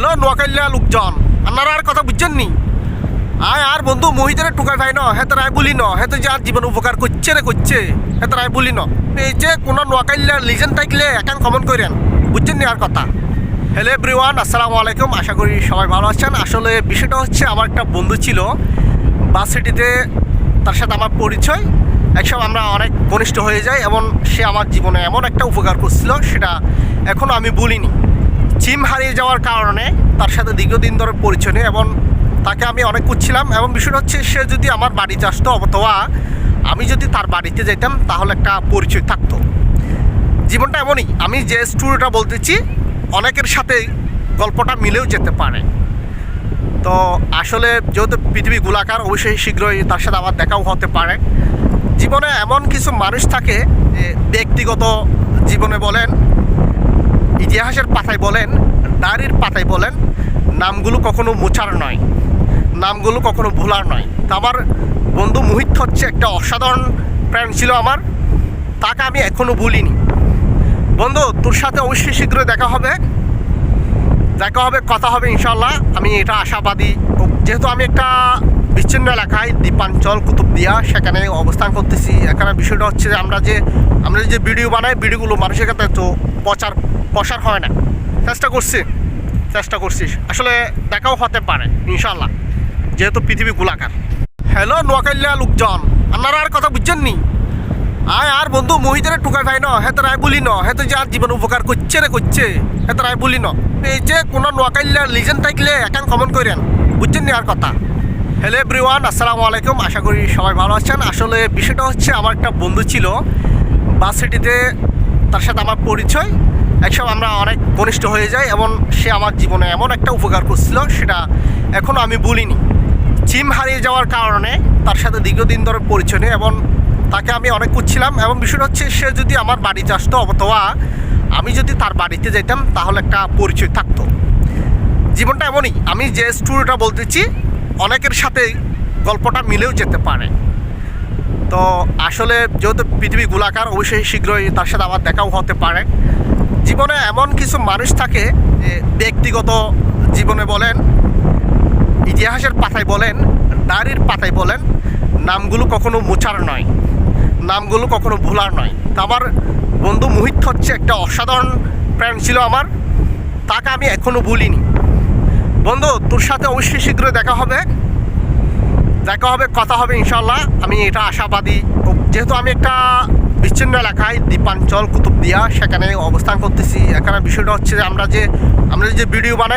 Hello নোয়াখাইলা লোকজন। আপনারা আর কথা বুঝছেন নি? আয়, আর বন্ধু মহিদের টুকা খাই ন? হেতে রায় বলি ন? হেতে যে আর জীবন উপকার করছে রে করছে, হেতে রায় বলি ন? এই যে কোনো নোয়াখাইলার লিজেন্ড থাকলে একান কমন করেন বুঝছেন নি আর কথা? হ্যালো এভরিওয়ান আসসালামু আলাইকুম। আশা করি সবাই ভালো আছেন। আসলে বিষয়টা হচ্ছে, আমার একটা বন্ধু ছিল। বাস সিটিতে তার সাথে আমার পরিচয়। একসব আমরা অনেক ঘনিষ্ঠ হয়ে যাই এবং সে আমার জীবনে এমন একটা উপকার করছিল, সেটা এখনও আমি বলিনি জিম হারিয়ে যাওয়ার কারণে তার সাথে দীর্ঘদিন ধরে পরিচয় নেই এবং তাকে আমি অনেক খুঁজছিলাম এবং বিষয়টা হচ্ছে সে যদি আমার বাড়িতে আসতো অথবা আমি যদি তার বাড়িতে যেতাম, তাহলে একটা পরিচয় থাকতো। জীবনটা এমনই, আমি যে স্টোরিটা বলতেছি, অনেকের সাথে গল্পটা মিলেও যেতে পারে। তো আসলে যেহেতু পৃথিবী গোলাকার, অবশ্যই শীঘ্রই তার সাথে আবার দেখাও হতে পারে। জীবনে এমন কিছু মানুষ থাকে যে ব্যক্তিগত জীবনে বলেন ইতিহাসের পাতায় বলেন ডায়েরির পাতায় বলেন, নামগুলো কখনো মোছার নয়, নামগুলো কখনো ভোলার নয়। আমার বন্ধু মুহিত হচ্ছে একটা অসাধারণ প্রাণ ছিল আমার, তাকে আমি এখনও ভুলিনি। বন্ধু, তোর সাথে অবশ্যই শীঘ্রই দেখা হবে। দেখা হবে, কথা হবে ইনশাল্লাহ আমি এটা আশাবাদী। যেহেতু আমি একটা বিচ্ছিন্ন এলাকায় দ্বীপাঞ্চল কুতুবদিয়া সেখানে অবস্থান করতেছি। এখানে বিষয়টা হচ্ছে যে আমরা যে আমরা যে ভিডিও বানাই, ভিডিওগুলো মানুষের কাছে তো প্রচার প্রসার হয় না। চেষ্টা করছি চেষ্টা করছি। আসলে দেখাও হতে পারে ইনশাল্লাহ যেহেতু পৃথিবী গোলাকার। হ্যালো নোয়াখাইলা লোকজন, আপনারা আর কথা বুঝছেন নি? আয় আর বন্ধু মহিদের টুকা খাই ন হেতে রায় বলি ন হেতে যে আর জীবন উপকার করছে রে করছে হেতে রায় বলি ন। এই যে কোনো নোয়াখাইলার লিজেন্ড থাকলে একান কমন করেন বুঝছেন নি আর কথা? হ্যালো এভরিওয়ান আসসালামু আলাইকুম। আশা করি সবাই ভালো আছেন। আসলে বিষয়টা হচ্ছে, আমার একটা বন্ধু ছিল, বাস সিটিতে তার সাথে আমার পরিচয়। একসময় আমরা অনেক ঘনিষ্ঠ হয়ে যাই এবং সে আমার জীবনে এমন একটা উপকার করছিল, সেটা এখনও আমি বলিনি জিম হারিয়ে যাওয়ার কারণে তার সাথে দীর্ঘদিন ধরে পরিচয় নেই এবং তাকে আমি অনেক খুঁজছিলাম এবং বিষয়টা হচ্ছে, সে যদি আমার বাড়িতে আসতো অথবা আমি যদি তার বাড়িতে যেতাম, তাহলে একটা পরিচয় থাকতো। জীবনটা এমনই, আমি যে স্টোরিটা বলতেছি অনেকের সাথে গল্পটা মিলেও যেতে পারে। তো আসলে যেহেতু পৃথিবী গোলাকার, অবশ্যই শীঘ্রই তার সাথে আবার দেখাও হতে পারে। জীবনে এমন কিছু মানুষ থাকে যে ব্যক্তিগত জীবনে বলেন, ইতিহাসের পাতায় বলেন ডায়েরির পাতায় বলেন, নামগুলো কখনো মোছার নয়, নামগুলো কখনো ভোলার নয়। তা আমার বন্ধু মুহিত হচ্ছে একটা অসাধারণ প্রাণ ছিল আমার, তাকে আমি এখনও ভুলিনি। বন্ধু, তোর সাথে অবশ্যই শীঘ্রই দেখা হবে। দেখা হবে, কথা হবে ইনশাল্লাহ আমি এটা আশাবাদী। যেহেতু আমি একটা বিচ্ছিন্ন এলাকায় দ্বীপাঞ্চল কুতুবদিয়া, সেখানে অবস্থান করতেছি। এখানে বিষয়টা হচ্ছে যে আমরা যে আমরা যে ভিডিও বানাই